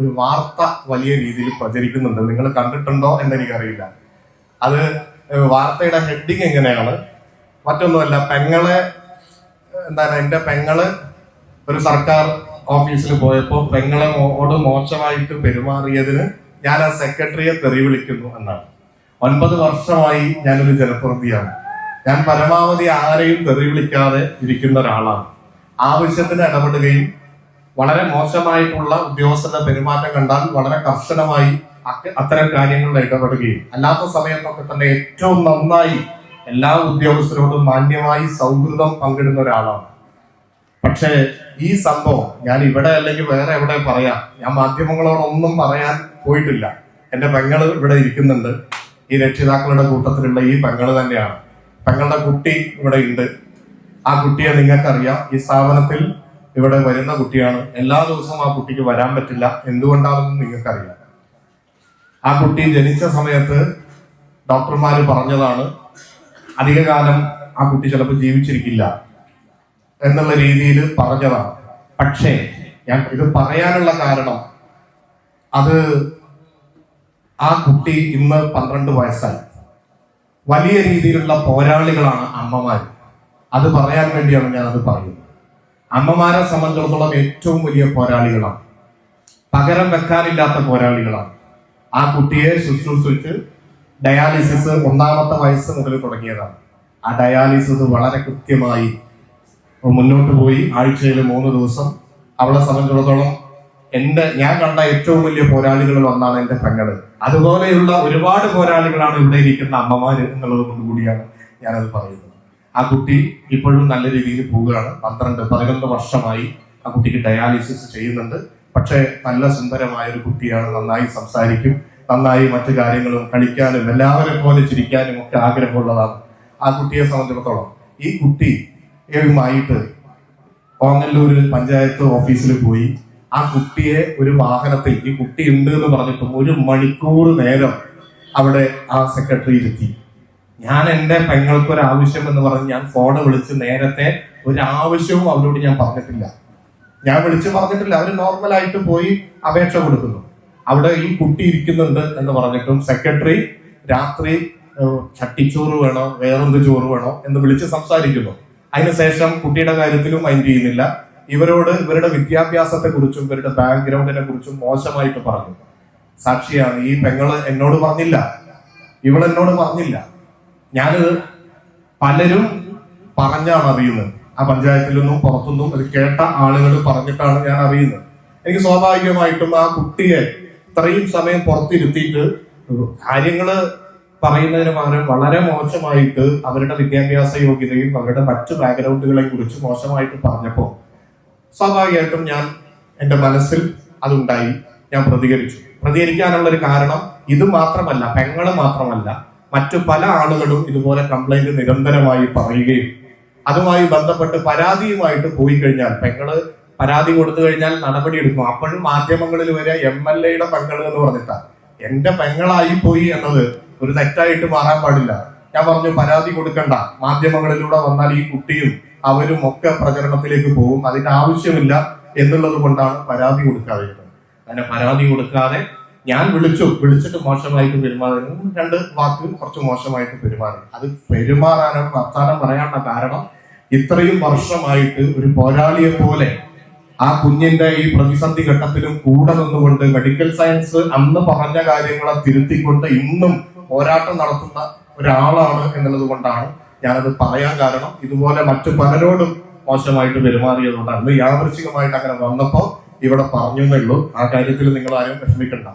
ഒരു വാർത്ത വലിയ രീതിയിൽ പ്രചരിക്കുന്നുണ്ട്. നിങ്ങൾ കണ്ടിട്ടുണ്ടോ എന്ന് എനിക്കറിയില്ല. അത് വാർത്തയുടെ ഹെഡിങ് എങ്ങനെയാണ്? മറ്റൊന്നുമല്ല പെങ്ങളെ എന്താണ് എന്റെ പെങ്ങൾ ഒരു സർക്കാർ ഓഫീസിൽ പോയപ്പോൾ പെങ്ങളെ ഓട് മോശമായിട്ട് പെരുമാറിയതിന് ഞാൻ ആ സെക്രട്ടറിയെ തെറി വിളിക്കുന്നു എന്നാണ്. ഒൻപത് വർഷമായി ഞാനൊരു ജനപ്രതിയാണ് ഞാൻ പരമാവധി ആരെയും തെറി വിളിക്കാതെ ഇരിക്കുന്ന ഒരാളാണ്. ആവശ്യത്തിന് ഇടപെടുകയും വളരെ മോശമായിട്ടുള്ള ഉദ്യോഗസ്ഥരുടെ പെരുമാറ്റം കണ്ടാൽ വളരെ കർശനമായി അത്തരം കാര്യങ്ങളിൽ ഇടപെടുകയും അല്ലാത്ത സമയത്തൊക്കെ തന്നെ ഏറ്റവും നന്നായി എല്ലാ ഉദ്യോഗസ്ഥരോടും മാന്യമായി സൗഹൃദം പങ്കിടുന്ന ഒരാളാണ്. പക്ഷേ ഈ സംഭവം ഞാൻ ഇവിടെ അല്ലെങ്കിൽ വേറെ എവിടെ പറയാം. ഞാൻ മാധ്യമങ്ങളോടൊന്നും പറയാൻ പോയിട്ടില്ല. എന്റെ പെങ്ങൾ ഇവിടെ ഇരിക്കുന്നുണ്ട്. ഈ രക്ഷിതാക്കളുടെ കൂട്ടത്തിലുള്ള ഈ പെങ്ങൾ തന്നെയാണ്. പെങ്ങളുടെ കുട്ടി ഇവിടെ ഉണ്ട്. ആ കുട്ടിയെ നിങ്ങൾക്കറിയാം. ഈ സ്ഥാപനത്തിൽ ഇവിടെ വരുന്ന കുട്ടിയാണ്. എല്ലാ ദിവസവും ആ കുട്ടിക്ക് വരാൻ പറ്റില്ല. എന്തുകൊണ്ടാണെന്ന് നിങ്ങൾക്കറിയാം. ആ കുട്ടി ജനിച്ച സമയത്ത് ഡോക്ടർമാര് പറഞ്ഞതാണ് അധികകാലം ആ കുട്ടി ചിലപ്പോൾ ജീവിച്ചിരിക്കില്ല എന്നുള്ള രീതിയിൽ പറഞ്ഞതാണ്. പക്ഷേ ഞാൻ ഇത് പറയാനുള്ള കാരണം അത് ആ കുട്ടി ഇന്ന് പന്ത്രണ്ട് വയസ്സായി. വലിയ രീതിയിലുള്ള പോരാളികളാണ് അമ്മമാർ അത് പറയാൻ വേണ്ടിയാണ് ഞാൻ അത് പറയുന്നത്. അമ്മമാരെ സംബന്ധിച്ചിടത്തോളം ഏറ്റവും വലിയ പോരാളികളാണ്. പകരം വെക്കാനില്ലാത്ത പോരാളികളാണ്. ആ കുട്ടിയെ ശുശ്രൂഷിച്ച് ഡയാലിസിസ് ഒന്നാമത്തെ വയസ്സ് മുതൽ തുടങ്ങിയതാണ്. ആ ഡയാലിസിസ് വളരെ കൃത്യമായി മുന്നോട്ട് പോയി. ആഴ്ചയിൽ മൂന്ന് ദിവസം. അവളെ സംബന്ധിച്ചിടത്തോളം എന്റെ ഞാൻ കണ്ട ഏറ്റവും വലിയ പോരാളികളിൽ ഒന്നാണ് എന്റെ പെങ്ങൾ. അതുപോലെയുള്ള ഒരുപാട് പോരാളികളാണ് ഇവിടെ ഇരിക്കുന്ന അമ്മമാര് എന്നുള്ളത് കൊണ്ട് കൂടിയാണ് ഞാനത് പറയുന്നത്. ആ കുട്ടി ഇപ്പോഴും നല്ല രീതിയിൽ പോവുകയാണ്. പന്ത്രണ്ട് പതിനൊന്ന് വർഷമായി ആ കുട്ടിക്ക് ഡയാലിസിസ് ചെയ്യുന്നുണ്ട്. പക്ഷേ നല്ല സുന്ദരമായ ഒരു കുട്ടിയാണ്. നന്നായി സംസാരിക്കും നന്നായി മറ്റു കാര്യങ്ങളും കളിക്കാനും എല്ലാവരെ പോലെ ചിരിക്കാനും ഒക്കെ ആഗ്രഹമുള്ളതാണ്. ആ കുട്ടിയെ സംബന്ധിച്ചിടത്തോളം ഈ കുട്ടിയുമായിട്ട് ഓങ്ങല്ലൂർ പഞ്ചായത്ത് ഓഫീസിൽ പോയി. ആ കുട്ടിയെ ഒരു വാഹനത്തിൽ ഈ കുട്ടി ഉണ്ട് എന്ന് പറഞ്ഞിട്ടും ഒരു മണിക്കൂർ നേരം അവിടെ ആ സെക്രട്ടറി ഞാൻ എന്റെ പെങ്ങൾക്ക് ഒരു ആവശ്യം എന്ന് പറഞ്ഞ് ഞാൻ ഫോണ് വിളിച്ച് നേരത്തെ ഒരു ആവശ്യവും അവരോട് ഞാൻ പറഞ്ഞിട്ടില്ല. ഞാൻ വിളിച്ച് പറഞ്ഞിട്ടില്ല. അവർ നോർമലായിട്ട് പോയി അപേക്ഷ കൊടുക്കുന്നു. അവിടെ ഈ കുട്ടി ഇരിക്കുന്നുണ്ട് എന്ന് പറഞ്ഞിട്ടും സെക്രട്ടറി രാത്രി ചട്ടിച്ചോറ് വേണോ വേറെന്ത് ചോറ് വേണോ എന്ന് വിളിച്ച് സംസാരിക്കുന്നു. അതിനുശേഷം കുട്ടിയുടെ കാര്യത്തിലും മൈൻഡ് ചെയ്യുന്നില്ല. ഇവരോട് ഇവരുടെ വിദ്യാഭ്യാസത്തെ കുറിച്ചും ഇവരുടെ ബാക്ക്ഗ്രൗണ്ടിനെ കുറിച്ചും മോശമായിട്ട് പറഞ്ഞു. സാക്ഷിയാണ് ഈ പെങ്ങൾ എന്നോട് പറഞ്ഞില്ല. ഇവളെന്നോട് പറഞ്ഞില്ല. ഞാനിത് പലരും പറഞ്ഞാണ് അറിയുന്നത്. ആ പഞ്ചായത്തിൽ നിന്നും പുറത്തുനിന്നും അത് കേട്ട ആളുകൾ പറഞ്ഞിട്ടാണ് ഞാൻ അറിയുന്നത്. എനിക്ക് സ്വാഭാവികമായിട്ടും ആ കുട്ടിയെ ഇത്രയും സമയം പുറത്തിരുത്തിയിട്ട് കാര്യങ്ങൾ പറയുന്നതിന് പകരം വളരെ മോശമായിട്ട് അവരുടെ വിദ്യാഭ്യാസ യോഗ്യതയും അവരുടെ മറ്റു ബാക്ക്ഗ്രൗണ്ടുകളെ കുറിച്ച് മോശമായിട്ട് പറഞ്ഞപ്പോൾ സ്വാഭാവികമായിട്ടും ഞാൻ എന്റെ മനസ്സിൽ അതുണ്ടായി. ഞാൻ പ്രതികരിച്ചു. പ്രതികരിക്കാനുള്ള ഒരു കാരണം ഇത് മാത്രമല്ല പെങ്ങൾ മാത്രമല്ല. മറ്റു പല ആളുകളും ഇതുപോലെ കംപ്ലൈന്റ് നിരന്തരമായി പറയുകയും അതുമായി ബന്ധപ്പെട്ട് പരാതിയുമായിട്ട് പോയി കഴിഞ്ഞാൽ പെങ്ങൾ പരാതി കൊടുത്തു കഴിഞ്ഞാൽ നടപടി എടുക്കും അപ്പോഴും മാധ്യമങ്ങളിൽ വരെ എം എൽ എയുടെ പെങ്ങൾ എന്ന് പറഞ്ഞിട്ടാണ് എന്റെ പെങ്ങളായി പോയി എന്നത് ഒരു തെറ്റായിട്ട് മാറാൻ പാടില്ല. ഞാൻ പറഞ്ഞു പരാതി കൊടുക്കണ്ട. മാധ്യമങ്ങളിലൂടെ വന്നാൽ ഈ കുട്ടിയും അവരും ഒക്കെ പ്രചരണത്തിലേക്ക് പോകും. അതിന്റെ ആവശ്യമില്ല എന്നുള്ളത് കൊണ്ടാണ് പരാതി കൊടുക്കാതിരുന്നത്. അങ്ങനെ പരാതി കൊടുക്കാതെ ഞാൻ വിളിച്ചു. വിളിച്ചിട്ട് മോശമായിട്ട് പെരുമാറി. രണ്ട് വാക്ക് കുറച്ച് മോശമായിട്ട് പെരുമാറി. അത് പെരുമാറാനോ വർത്താനം പറയാനുള്ള കാരണം ഇത്രയും വർഷമായിട്ട് ഒരു പോരാളിയെ പോലെ ആ കുഞ്ഞിന്റെ ഈ പ്രതിസന്ധി ഘട്ടത്തിലും കൂടെ നിന്നുകൊണ്ട് മെഡിക്കൽ സയൻസ് അന്ന് പറഞ്ഞ കാര്യങ്ങളെ തിരുത്തിക്കൊണ്ട് ഇന്നും പോരാട്ടം നടത്തുന്ന ഒരാളാണ് എന്നുള്ളത് കൊണ്ടാണ് ഞാനത് പറയാൻ കാരണം. ഇതുപോലെ മറ്റു പലരോടും മോശമായിട്ട് പെരുമാറിയതുകൊണ്ടാണ് യാദൃശികമായിട്ട് അങ്ങനെ വന്നപ്പോൾ ഇവിടെ പറഞ്ഞു എന്നുള്ളൂ ആ കാര്യത്തിൽ നിങ്ങൾ ആരും വിഷമിക്കണ്ട.